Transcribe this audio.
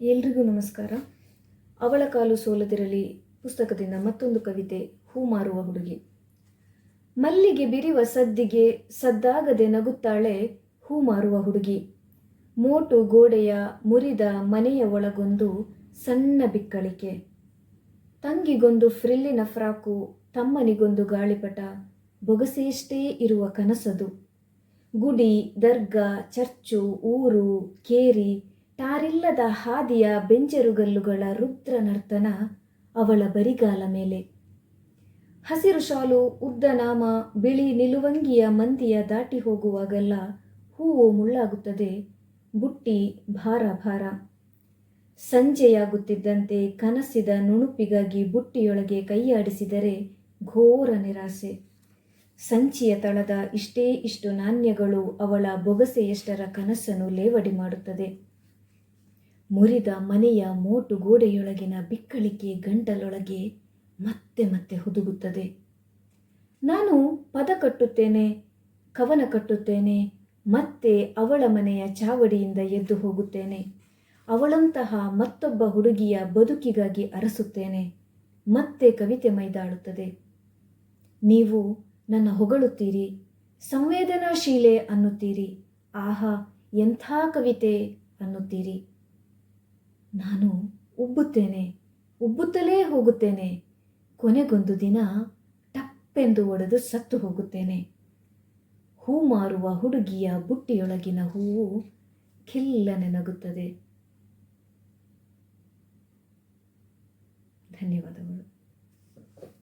ಎಲ್ರಿಗೂ ನಮಸ್ಕಾರ. ಅವಳ ಕಾಲು ಸೋಲದಿರಲಿ, ಪುಸ್ತಕದಿಂದ ಮತ್ತೊಂದು ಕವಿತೆ, ಹೂ ಮಾರುವ ಹುಡುಗಿ. ಮಲ್ಲಿಗೆ ಬಿರಿವ ಸದ್ದಿಗೆ, ಸದ್ದಾಗದೆ ನಗುತ್ತಾಳೆ, ಹೂ ಮಾರುವ ಹುಡುಗಿ. ಮೋಟು ಗೋಡೆಯ ಮುರಿದ ಮನೆಯ ಒಳಗೊಂದು ಸಣ್ಣ ಬಿಕ್ಕಳಿಕೆ. ತಂಗಿಗೊಂದು ಫ್ರಿಲ್ಲಿನ ಫ್ರಾಕು, ತಮ್ಮನಿಗೊಂದು ಗಾಳಿಪಟ, ಬೊಗಸೆಯಷ್ಟೇ ಇರುವ ಕನಸದು. ಗುಡಿ, ದರ್ಗಾ, ಚರ್ಚು, ಊರು, ಕೇರಿ ಟಾರಿಲ್ಲದ ಹಾದಿಯ ಬೆಂಜರುಗಲ್ಲುಗಳ ರುದ್ರ ನರ್ತನ ಅವಳ ಬರಿಗಾಲ ಮೇಲೆ. ಹಸಿರು ಶಾಲು, ಉದ್ದ ನಾಮ, ಬಿಳಿ ನಿಲುವಂಗಿಯ ಮಂದಿಯ ದಾಟಿ ಹೋಗುವಾಗೆಲ್ಲ ಹೂವು ಮುಳ್ಳಾಗುತ್ತದೆ, ಬುಟ್ಟಿ ಭಾರ ಭಾರ. ಸಂಜೆಯಾಗುತ್ತಿದ್ದಂತೆ ಕನಸಿದ ನುಣುಪಿಗಾಗಿ ಬುಟ್ಟಿಯೊಳಗೆ ಕೈಯಾಡಿಸಿದರೆ ಘೋರ ನಿರಾಸೆ. ಸಂಚಿಯ ತಳದ ಇಷ್ಟೇ ಇಷ್ಟು ನಾಣ್ಯಗಳು ಅವಳ ಬೊಗಸೆಯಷ್ಟರ ಕನಸನ್ನು ಲೇವಡಿ ಮಾಡುತ್ತದೆ. ಮುರಿದ ಮನೆಯ ಮೋಟು ಗೋಡೆಯೊಳಗಿನ ಬಿಕ್ಕಳಿಕೆ ಗಂಟಲೊಳಗೆ ಮತ್ತೆ ಮತ್ತೆ ಹುದುಗುತ್ತದೆ. ನಾನು ಪದ ಕಟ್ಟುತ್ತೇನೆ, ಕವನ ಕಟ್ಟುತ್ತೇನೆ, ಮತ್ತೆ ಅವಳ ಮನೆಯ ಚಾವಡಿಯಿಂದ ಎದ್ದು ಹೋಗುತ್ತೇನೆ. ಅವಳಂತಹ ಮತ್ತೊಬ್ಬ ಹುಡುಗಿಯ ಬದುಕಿಗಾಗಿ ಅರಸುತ್ತೇನೆ, ಮತ್ತೆ ಕವಿತೆ ಮೈದಾಳುತ್ತದೆ. ನೀವು ನನ್ನ ಹೊಗಳುತ್ತೀರಿ, ಸಂವೇದನಾಶೀಲೆ ಅನ್ನುತ್ತೀರಿ, ಆಹಾ ಎಂಥ ಕವಿತೆ ಅನ್ನುತ್ತೀರಿ. ನಾನು ಉಬ್ಬುತ್ತೇನೆ, ಉಬ್ಬುತ್ತಲೇ ಹೋಗುತ್ತೇನೆ. ಕೊನೆಗೊಂದು ದಿನ ಟಪ್ಪೆಂದು ಒಡೆದು ಸತ್ತು ಹೋಗುತ್ತೇನೆ. ಹೂ ಮಾರುವ ಹುಡುಗಿಯ ಬುಟ್ಟಿಯೊಳಗಿನ ಹೂವು ಖಿಲ್ಲನೆ ನಗುತ್ತದೆ ಧನ್ಯವಾದಗಳು.